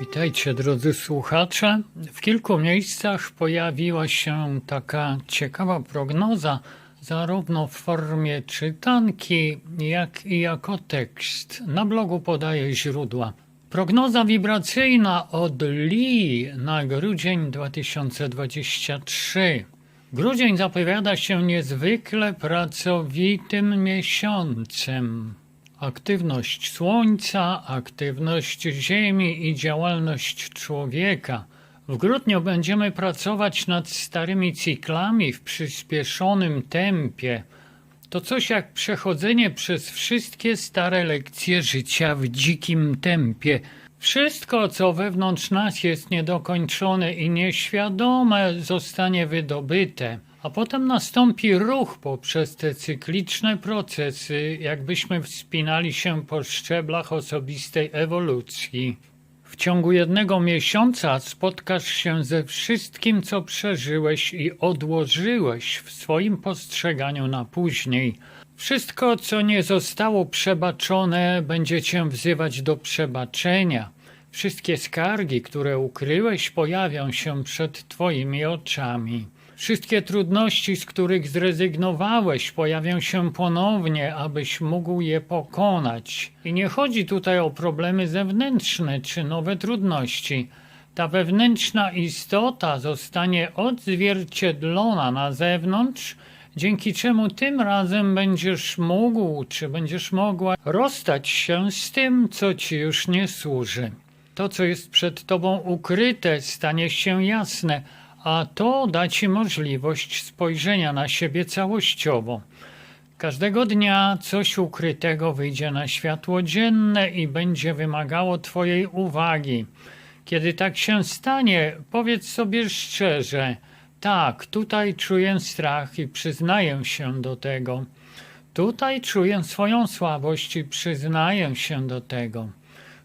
Witajcie drodzy słuchacze. W kilku miejscach pojawiła się taka ciekawa prognoza, zarówno w formie czytanki, jak i jako tekst. Na blogu podaję źródła. Prognoza wibracyjna od Lee na grudzień 2023. Grudzień zapowiada się niezwykle pracowitym miesiącem. Aktywność Słońca, aktywność Ziemi i działalność człowieka. W grudniu będziemy pracować nad starymi cyklami w przyspieszonym tempie. To coś jak przechodzenie przez wszystkie stare lekcje życia w dzikim tempie. Wszystko, co wewnątrz nas jest niedokończone i nieświadome, zostanie wydobyte. A potem nastąpi ruch poprzez te cykliczne procesy, jakbyśmy wspinali się po szczeblach osobistej ewolucji. W ciągu jednego miesiąca spotkasz się ze wszystkim, co przeżyłeś i odłożyłeś w swoim postrzeganiu na później. Wszystko, co nie zostało przebaczone, będzie cię wzywać do przebaczenia. Wszystkie skargi, które ukryłeś, pojawią się przed Twoimi oczami. Wszystkie trudności, z których zrezygnowałeś, pojawią się ponownie, abyś mógł je pokonać. I nie chodzi tutaj o problemy zewnętrzne czy nowe trudności. Ta wewnętrzna istota zostanie odzwierciedlona na zewnątrz, dzięki czemu tym razem będziesz mógł czy będziesz mogła rozstać się z tym, co ci już nie służy. To, co jest przed tobą ukryte, stanie się jasne, a to da ci możliwość spojrzenia na siebie całościowo. Każdego dnia coś ukrytego wyjdzie na światło dzienne i będzie wymagało Twojej uwagi. Kiedy tak się stanie, powiedz sobie szczerze: tak, tutaj czuję strach i przyznaję się do tego. Tutaj czuję swoją słabość i przyznaję się do tego.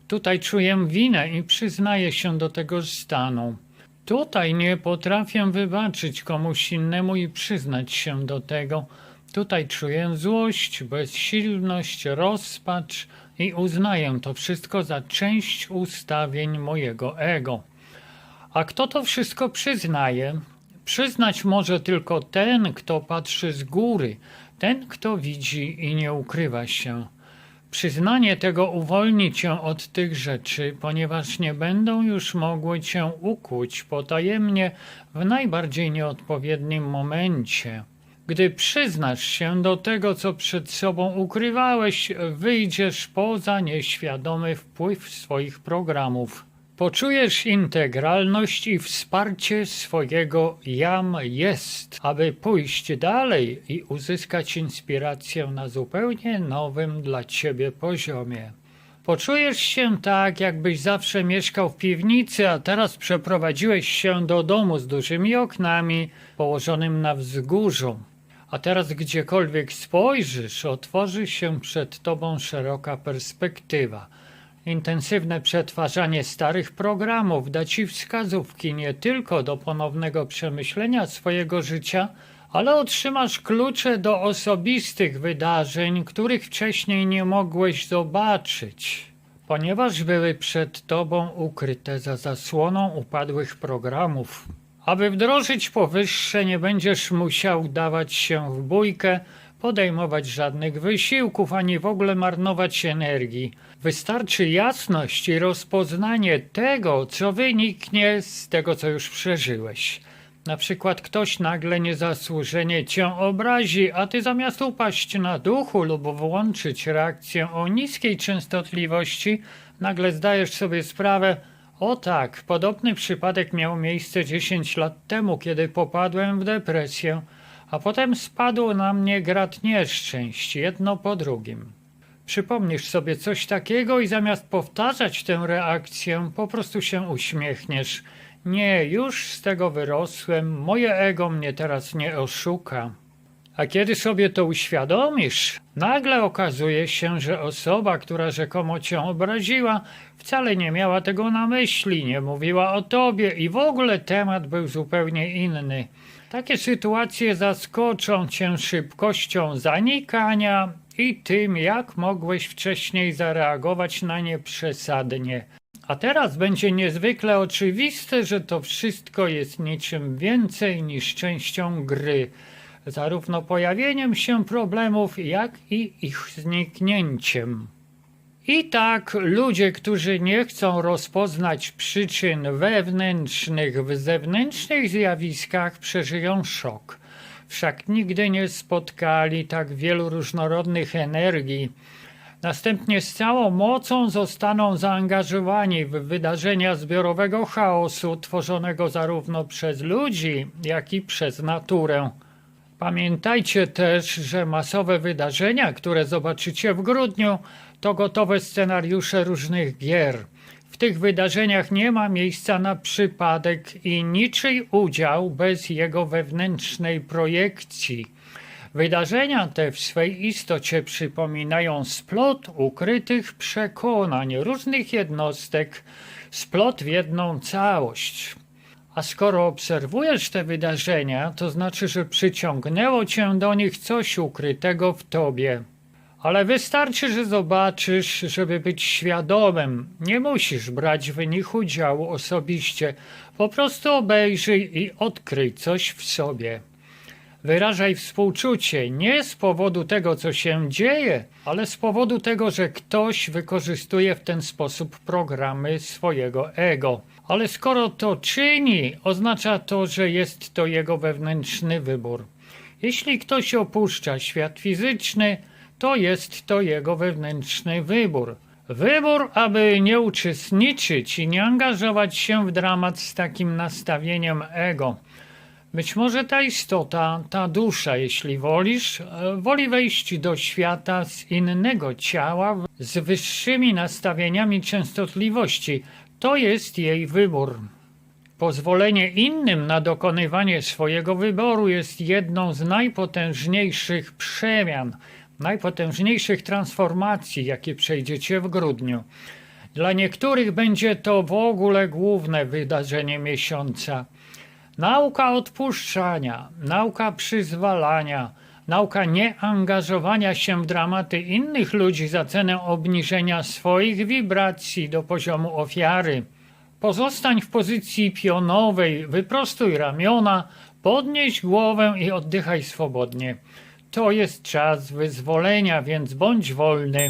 Tutaj czuję winę i przyznaję się do tego stanu. Tutaj nie potrafię wybaczyć komuś innemu i przyznać się do tego. Tutaj czuję złość, bezsilność, rozpacz i uznaję to wszystko za część ustawień mojego ego. A kto to wszystko przyznaje? Przyznać może tylko ten, kto patrzy z góry, ten, kto widzi i nie ukrywa się. Przyznanie tego uwolni cię od tych rzeczy, ponieważ nie będą już mogły cię ukuć potajemnie w najbardziej nieodpowiednim momencie. Gdy przyznasz się do tego, co przed sobą ukrywałeś, wyjdziesz poza nieświadomy wpływ swoich programów. Poczujesz integralność i wsparcie swojego jam jest, aby pójść dalej i uzyskać inspirację na zupełnie nowym dla ciebie poziomie. Poczujesz się tak, jakbyś zawsze mieszkał w piwnicy, a teraz przeprowadziłeś się do domu z dużymi oknami, położonym na wzgórzu. A teraz gdziekolwiek spojrzysz, otworzy się przed tobą szeroka perspektywa. Intensywne przetwarzanie starych programów da ci wskazówki nie tylko do ponownego przemyślenia swojego życia, ale otrzymasz klucze do osobistych wydarzeń, których wcześniej nie mogłeś zobaczyć, ponieważ były przed tobą ukryte za zasłoną upadłych programów. Aby wdrożyć powyższe, nie będziesz musiał dawać się w bójkę, podejmować żadnych wysiłków, ani w ogóle marnować energii. Wystarczy jasność i rozpoznanie tego, co wyniknie z tego, co już przeżyłeś. Na przykład ktoś nagle niezasłużenie cię obrazi, a ty zamiast upaść na duchu lub włączyć reakcję o niskiej częstotliwości, nagle zdajesz sobie sprawę, o tak, podobny przypadek miał miejsce 10 lat temu, kiedy popadłem w depresję, a potem spadł na mnie grad nieszczęść, jedno po drugim. Przypomnisz sobie coś takiego i zamiast powtarzać tę reakcję, po prostu się uśmiechniesz. Nie, już z tego wyrosłem, moje ego mnie teraz nie oszuka. A kiedy sobie to uświadomisz, nagle okazuje się, że osoba, która rzekomo cię obraziła, wcale nie miała tego na myśli, nie mówiła o tobie i w ogóle temat był zupełnie inny. Takie sytuacje zaskoczą cię szybkością zanikania i tym, jak mogłeś wcześniej zareagować na nie przesadnie. A teraz będzie niezwykle oczywiste, że to wszystko jest niczym więcej niż częścią gry, zarówno pojawieniem się problemów, jak i ich zniknięciem. I tak ludzie, którzy nie chcą rozpoznać przyczyn wewnętrznych w zewnętrznych zjawiskach, przeżyją szok. Wszak nigdy nie spotkali tak wielu różnorodnych energii. Następnie z całą mocą zostaną zaangażowani w wydarzenia zbiorowego chaosu tworzonego zarówno przez ludzi, jak i przez naturę. Pamiętajcie też, że masowe wydarzenia, które zobaczycie w grudniu, to gotowe scenariusze różnych gier. W tych wydarzeniach nie ma miejsca na przypadek i niczyj udział bez jego wewnętrznej projekcji. Wydarzenia te w swej istocie przypominają splot ukrytych przekonań różnych jednostek, splot w jedną całość. A skoro obserwujesz te wydarzenia, to znaczy, że przyciągnęło cię do nich coś ukrytego w tobie. Ale wystarczy, że zobaczysz, żeby być świadomym. Nie musisz brać w nich udziału osobiście. Po prostu obejrzyj i odkryj coś w sobie. Wyrażaj współczucie nie z powodu tego, co się dzieje, ale z powodu tego, że ktoś wykorzystuje w ten sposób programy swojego ego. Ale skoro to czyni, oznacza to, że jest to jego wewnętrzny wybór. Jeśli ktoś opuszcza świat fizyczny, to jest to jego wewnętrzny wybór. Wybór, aby nie uczestniczyć i nie angażować się w dramat z takim nastawieniem ego. Być może ta istota, ta dusza, jeśli wolisz, e, woli wejść do świata z innego ciała z wyższymi nastawieniami częstotliwości. To jest jej wybór. Pozwolenie innym na dokonywanie swojego wyboru jest jedną z najpotężniejszych przemian, najpotężniejszych transformacji, jakie przejdziecie w grudniu. Dla niektórych będzie to w ogóle główne wydarzenie miesiąca. Nauka odpuszczania, nauka przyzwalania, nauka nieangażowania się w dramaty innych ludzi za cenę obniżenia swoich wibracji do poziomu ofiary. Pozostań w pozycji pionowej, wyprostuj ramiona, podnieś głowę i oddychaj swobodnie. To jest czas wyzwolenia, więc bądź wolny.